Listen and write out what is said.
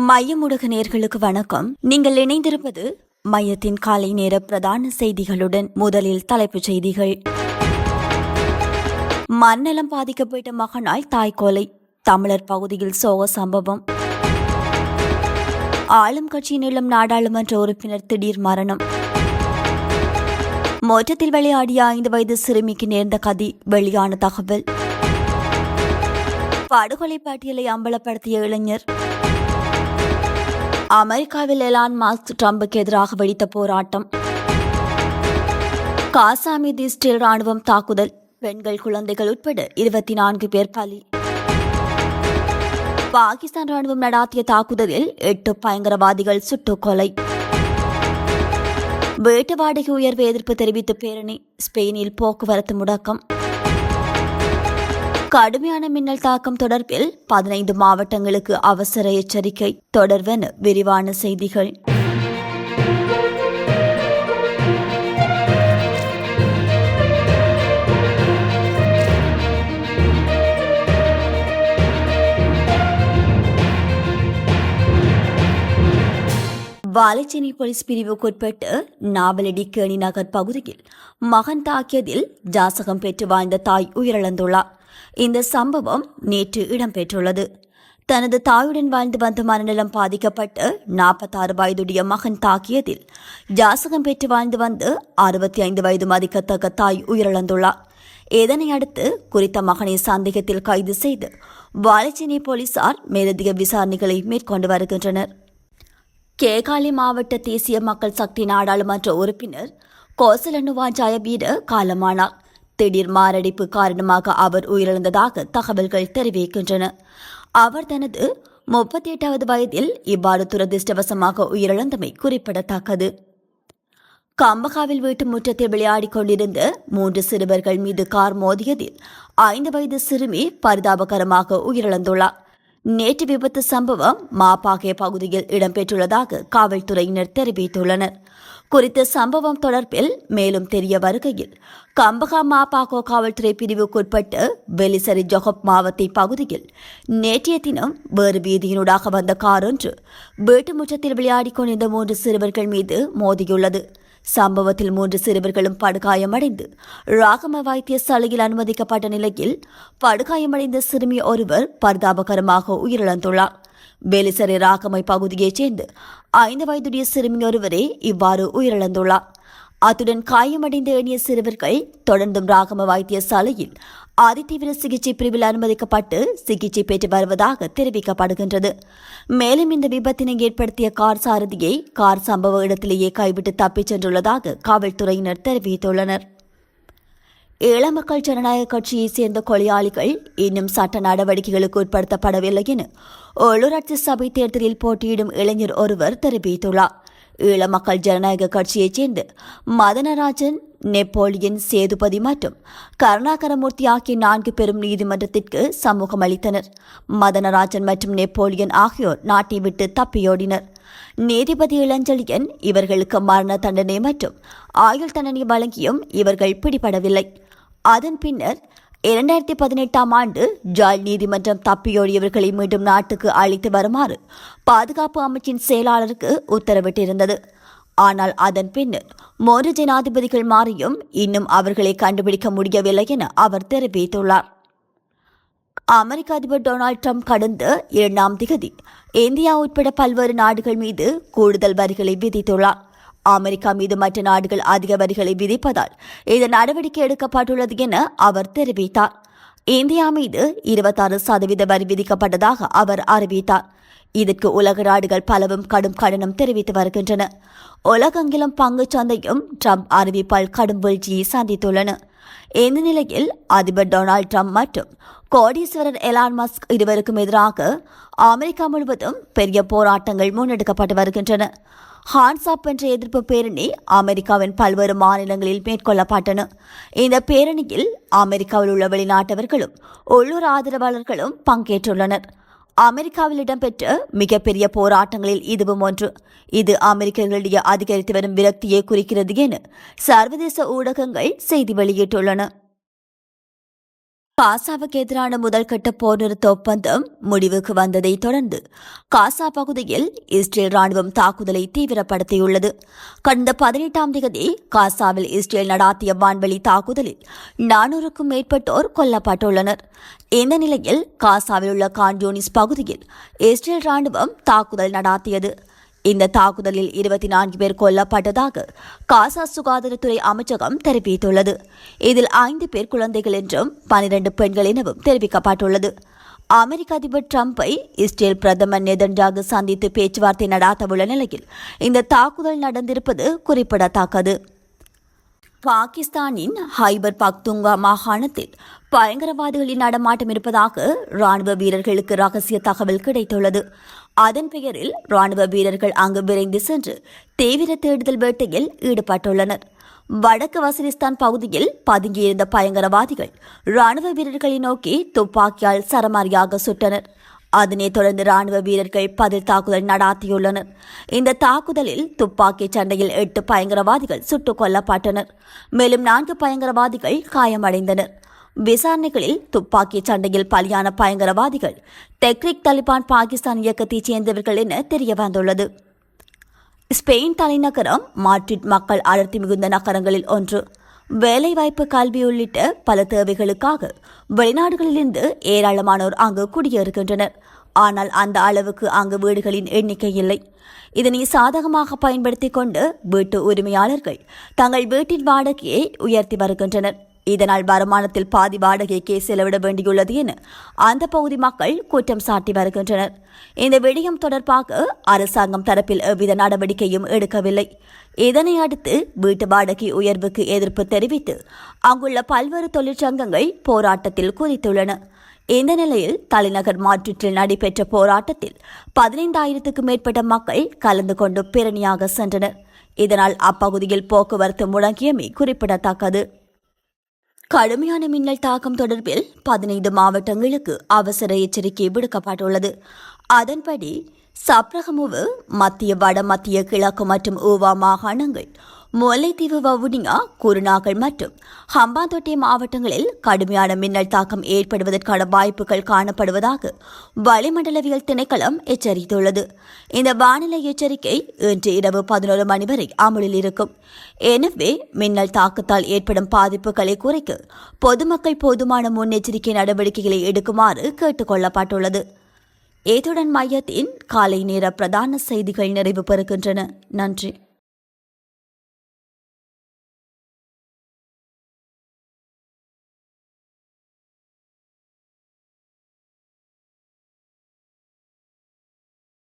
மையமுடக நேர்களுக்கு வணக்கம். நீங்கள் இணைந்திருப்பது மையத்தின் காலை நேர பிரதான செய்திகளுடன் முதலில் தலைப்புச் செய்திகள். மண்ணலம் பாதிக்கப்பட்ட மகனால் தாய் கொலை தமிழர் பகுதியில் சோக சம்பவம். ஆளும் கட்சியின் இளம் நாடாளுமன்ற உறுப்பினர் திடீர் மரணம். மோற்றத்தில் விளையாடிய ஐந்து வயது சிறுமிக்கு நேர்ந்த கதி வெளியான தகவல். படுகொலை பட்டியலை அம்பலப்படுத்திய இளைஞர். அமெரிக்காவில் எலான் மாஸ்க் ட்ரம்புக்கு எதிராக வெடித்த போராட்டம். காசா மீது இஸ்ரேல் ராணுவம் தாக்குதல். பெண்கள் குழந்தைகள் உட்பட இருபத்தி நான்கு பேர் பலி. பாகிஸ்தான் ராணுவம் நடாத்திய தாக்குதலில் எட்டு பயங்கரவாதிகள் சுட்டுக் கொலை வீட்டு வாடகை உயர்வு எதிர்ப்பு தெரிவித்து பேரணி. ஸ்பெயினில் போக்குவரத்து முடக்கம். கடுமையான மின்னல் தாக்கம் தொடர்பில் பதினைந்து மாவட்டங்களுக்கு அவசர எச்சரிக்கை. தொடர்வென விரிவான செய்திகள். வாலைச்சேனை போலீஸ் பிரிவுக்குட்பட்டு நாவலடி கேணி நகர் பகுதியில் மகன் தாக்கியதில் ஜாசகம் பெற்று வாழ்ந்த தாய் உயிரிழந்துள்ளார். இந்த சம்பவம் நேற்று இடம்பெற்றுள்ளது. தனது தாயுடன் வாழ்ந்து வந்த மனநலம் பாதிக்கப்பட்டு நாற்பத்தாறு வயதுடைய மகன் தாக்கியதில் ஜாசகம் பெற்று வாழ்ந்து வந்து அறுபத்தி ஐந்து வயது மதிக்கத்தக்க தாய் உயிரிழந்துள்ளார். இதனை அடுத்து குறித்த மகனை சந்தேகத்தில் கைது செய்து வாழைச்சேனை போலீசார் மேலதிக விசாரணைகளை மேற்கொண்டு வருகின்றனர். கேகாலி மாவட்ட தேசிய மக்கள் சக்தி நாடாளுமன்ற உறுப்பினர் கோசலனுவாஜாய வீடு காலமானார். திடீர் மாரடைப்பு காரணமாக அவர் உயிரிழந்ததாக தகவல்கள் தெரிவிக்கின்றன. அவர் தனது முப்பத்தி எட்டாவது வயதில் இவ்வாறு துரதிருஷ்டவசமாக உயிரிழந்தமை குறிப்பிடத்தக்கது. கம்பகாவில் வீட்டு முற்றத்தில் விளையாடிக் கொண்டிருந்த மூன்று சிறுவர்கள் மீது கார் மோதியதில் ஐந்து வயது சிறுமி பரிதாபகரமாக உயிரிழந்துள்ளார். நேற்று விபத்து சம்பவம் மாப்பாகே பகுதியில் இடம்பெற்றுள்ளதாக காவல்துறையினர் தெரிவித்துள்ளனர். குறித்த சம்பவம் தொடர்பில் மேலும் தெரிய வருகையில் கம்பகா மாப்பாகோ காவல்துறை பிரிவுக்குட்பட்டு வெலிசரி ஜொகப் மாவத்தை பகுதியில் நேற்றைய தினம் வேறு வீதியினூடாக வந்த கார் ஒன்று வீட்டு முற்றத்தில் விளையாடிக் கொண்டிருந்த மூன்று சிறுவர்கள் மீது மோதியுள்ளது. சம்பவத்தில் மூன்று சிறுவர்களும் படுகாயமடைந்து ராகம வைத்தியசாலையில் அனுமதிக்கப்பட்ட நிலையில் படுகாயமடைந்த சிறுமி ஒருவர் பரிதாபகரமாக உயிரிழந்துள்ளார். வேலிசரி ராகமை பகுதியைச் சேர்ந்து ஐந்து வயதுடைய சிறுமி ஒருவரே இவ்வாறு உயிரிழந்துள்ளார். அத்துடன் காயமடைந்த எண்ணிய சிறுவர்கள் தொடர்ந்தும் ராகம வைத்தியசாலையில் அதிதீவிர சிகிச்சை பிரிவில் அனுமதிக்கப்பட்டு சிகிச்சை பெற்று வருவதாக தெரிவிக்கப்படுகின்றது. மேலும் இந்த விபத்தினை ஏற்படுத்திய கார் சாரதியை கார் சம்பவ இடத்திலேயே கைவிட்டு தப்பிச் சென்றுள்ளதாக காவல்துறையினர் தெரிவித்துள்ளனர். ஏழமக்கள் ஜனநாயக கட்சியைச் சேர்ந்த கொலையாளிகள் இன்னும் சட்ட நடவடிக்கைகளுக்கு உட்படுத்தப்படவில்லை என உள்ளூராட்சி சபை தேர்தலில் போட்டியிடும் இளைஞர் ஒருவர் தெரிவித்துள்ளார். ஈழ மக்கள் ஜனநாயக கட்சியைச் சேர்ந்து மதனராஜன் நெப்போலியன் சேதுபதி மற்றும் கருணாகரமூர்த்தி ஆகிய நான்கு பெரும் நீதிமன்றத்திற்கு சமூகம் அளித்தனர். மதனராஜன் மற்றும் நெப்போலியன் ஆகியோர் நாட்டை விட்டு தப்பியோடினர். நீதிபதி இளஞ்செழியன் இவர்களுக்கு மரண தண்டனை மற்றும் ஆயுள் தண்டனை வழங்கியும் இவர்கள் பிடிபடவில்லை. அதன் பின்னர் இரண்டாயிரத்தி பதினெட்டாம் ஆண்டு ஜால் நீதிமன்றம் தப்பியோடியவர்களை மீண்டும் நாட்டுக்கு அழைத்து வருமாறு பாதுகாப்பு அமைச்சின் செயலாளருக்கு உத்தரவிட்டிருந்தது. ஆனால் அதன் பின்னர் மூன்று ஜனாதிபதிகள் மாறியும் இன்னும் அவர்களை கண்டுபிடிக்க முடியவில்லை என அவர் தெரிவித்துள்ளார். அமெரிக்க அதிபர் டொனால்ட் ட்ரம்ப் கடந்த இரண்டாம் திகதி இந்தியா உட்பட பல்வேறு நாடுகள் மீது கூடுதல் வரிகளை விதித்துள்ளார். அமெரிக்கா மீது மற்ற நாடுகள் அதிக வரிகளை விதிப்பதால் இந்த நடவடிக்கை எடுக்கப்பட்டுள்ளது என அவர் தெரிவித்தார். இந்தியா மீது இருபத்தாறு சதவீத வரி விதிக்கப்பட்டதாக அவர் அறிவித்தார். இதற்கு உலக நாடுகள் பலவும் கடும் கண்டனம் தெரிவித்து வருகின்றன. உலகெங்கிலும் பங்குச் சந்தையும் ட்ரம்ப் அறிவிப்பால் கடும் வீழ்ச்சியை சந்தித்துள்ளன. இந்த நிலையில் அதிபர் டொனால்ட் ட்ரம்ப் மற்றும் கோடீஸ்வரர் எலான் மஸ்க் இருவருக்கும் எதிராக அமெரிக்கா முழுவதும் பெரிய போராட்டங்கள் முன்னெடுக்கப்பட்டு வருகின்றன. ஹான்சாப் என்ற எதிர்ப்பு பேரணி அமெரிக்காவின் பல்வேறு மாநிலங்களில் மேற்கொள்ளப்பட்டன. இந்த பேரணியில் அமெரிக்காவில் உள்ள வெளிநாட்டவர்களும் உள்ளூர் ஆதரவாளர்களும் பங்கேற்றுள்ளனர். அமெரிக்காவில் இடம்பெற்ற மிகப்பெரிய போராட்டங்களில் இதுவும் ஒன்று. இது அமெரிக்கர்களிடையே அதிகரித்து வரும் விரக்தியை குறிக்கிறது என சர்வதேச ஊடகங்கள் செய்தி வெளியிட்டுள்ளன. காசாவுக்கு எதிரான முதல்கட்ட போர் நிறுத்த ஒப்பந்தம் முடிவுக்கு வந்ததை தொடர்ந்து காசா பகுதியில் இஸ்ரேல் ராணுவம் தாக்குதலை தீவிரப்படுத்தியுள்ளது. கடந்த பதினெட்டாம் தேதி காசாவில் இஸ்ரேல் நடாத்திய வான்வெளி தாக்குதலில் நானூறுக்கும் மேற்பட்டோர் கொல்லப்பட்டுள்ளனர். இந்த நிலையில் காசாவில் உள்ள கான்ஜோனிஸ் பகுதியில் இஸ்ரேல் ராணுவம் தாக்குதல் நடாத்தியது. இந்த தாக்குதலில் இருபத்தி நான்கு பேர் கொல்லப்பட்டதாக காசா சுகாதாரத்துறை அமைச்சகம் தெரிவித்துள்ளது. இதில் ஐந்து பேர் குழந்தைகள் என்றும் பனிரண்டு பெண்கள் எனவும் தெரிவிக்கப்பட்டுள்ளது. அமெரிக்க அதிபர் டிரம்பை இஸ்ரேல் பிரதமர் நெதன்ஜாகு சந்தித்து பேச்சுவார்த்தை நடாத்தவுள்ள நிலையில் இந்த தாக்குதல் நடந்திருப்பது குறிப்பிடத்தக்கது. பாகிஸ்தானின் ஹைபர் பக்துங்கா மாகாணத்தில் பயங்கரவாதிகளின் நடமாட்டம் இருப்பதாக ராணுவ வீரர்களுக்கு ரகசிய தகவல் கிடைத்துள்ளது. அதன் பெயரில் ராணுவ வீரர்கள் அங்கு விரைந்து சென்று தீவிர தேடுதல் வேட்டையில் ஈடுபட்டுள்ளனர். வடக்கு வசிரிஸ்தான் பகுதியில் பதுங்கியிருந்த பயங்கரவாதிகள் ராணுவ வீரர்களை நோக்கி துப்பாக்கியால் சரமாரியாக சுட்டனர். அதனைத் தொடர்ந்து ராணுவ வீரர்கள் பதில் தாக்குதல் நடாத்தியுள்ளனர். இந்த தாக்குதலில் துப்பாக்கி சண்டையில் எட்டு பயங்கரவாதிகள் சுட்டுக் கொல்லப்பட்டனர். மேலும் நான்கு பயங்கரவாதிகள் காயமடைந்தனர். விசாரணைகளில் துப்பாக்கி சண்டையில் பலியான பயங்கரவாதிகள் தெக்ரிக் தலிபான் பாகிஸ்தான் இயக்கத்தைச் சேர்ந்தவர்கள் என தெரியவந்துள்ளது. ஸ்பெயின் தலைநகரம் மாட்ரிட் மக்கள் அடர்த்தி மிகுந்த நகரங்களில் ஒன்று. வேலைவாய்ப்பு கல்வி உள்ளிட்ட பல தேவைகளுக்காக வெளிநாடுகளிலிருந்து ஏராளமானோர் அங்கு குடியேறுகின்றனர். ஆனால் அந்த அளவுக்கு அங்கு வீடுகளின் எண்ணிக்கை இல்லை. இதனை சாதகமாக பயன்படுத்திக் கொண்டு வீட்டு உரிமையாளர்கள் தங்கள் வீட்டின் வாடகையை உயர்த்தி வருகின்றனர். இதனால் வருமானத்தில் பாதி வாடகைக்கே செலவிட வேண்டியுள்ளது என அந்த பகுதி மக்கள் குற்றம் சாட்டி வருகின்றனர். இந்த விடயம் தொடர்பாக அரசாங்கம் தரப்பில் எவ்வித நடவடிக்கையும் எடுக்கவில்லை. இதனை அடுத்து வீட்டு வாடகை உயர்வுக்கு எதிர்ப்பு தெரிவித்து அங்குள்ள பல்வேறு தொழிற்சங்கங்கள் போராட்டத்தில் குதித்துள்ளன. இந்த நிலையில் தலைநகர் மாற்றீட்டில் நடைபெற்ற போராட்டத்தில் பதினைந்தாயிரத்துக்கும் மேற்பட்ட மக்கள் கலந்து கொண்டு பேரணியாக சென்றனர். இதனால் அப்பகுதியில் போக்குவரத்து முடங்கியமை குறிப்பிடத்தக்கது. கடுமையான மின்னல் தாக்கம் தொடர்பில் பதினைந்து மாவட்டங்களுக்கு அவசர எச்சரிக்கை விடுக்கப்பட்டுள்ளது. அதன்படி சப்ரகமுவு மத்திய வட மத்திய கிழக்கு மற்றும் ஊவா மாகாணங்கள் முல்லைத்தீவு வவுனியா குருநாகல் மற்றும் ஹம்பாந்தோட்டை மாவட்டங்களில் கடுமையான மின்னல் தாக்கம் ஏற்படுவதற்கான வாய்ப்புகள் காணப்படுவதாக வளிமண்டலவியல் திணைக்களம் எச்சரித்துள்ளது. இந்த வானிலை எச்சரிக்கை இன்று இரவு பதினோரு மணி வரை அமலில் இருக்கும். எனவே மின்னல் தாக்கத்தால் ஏற்படும் பாதிப்புகளை குறைக்க பொதுமக்கள் போதுமான முன்னெச்சரிக்கை நடவடிக்கைகளை எடுக்குமாறு கேட்டுக் கொள்ளப்பட்டுள்ளது. இத்துடன் மையத்தின் காலை நேர பிரதான செய்திகள் நிறைவு பெறுகின்றன. நன்றி.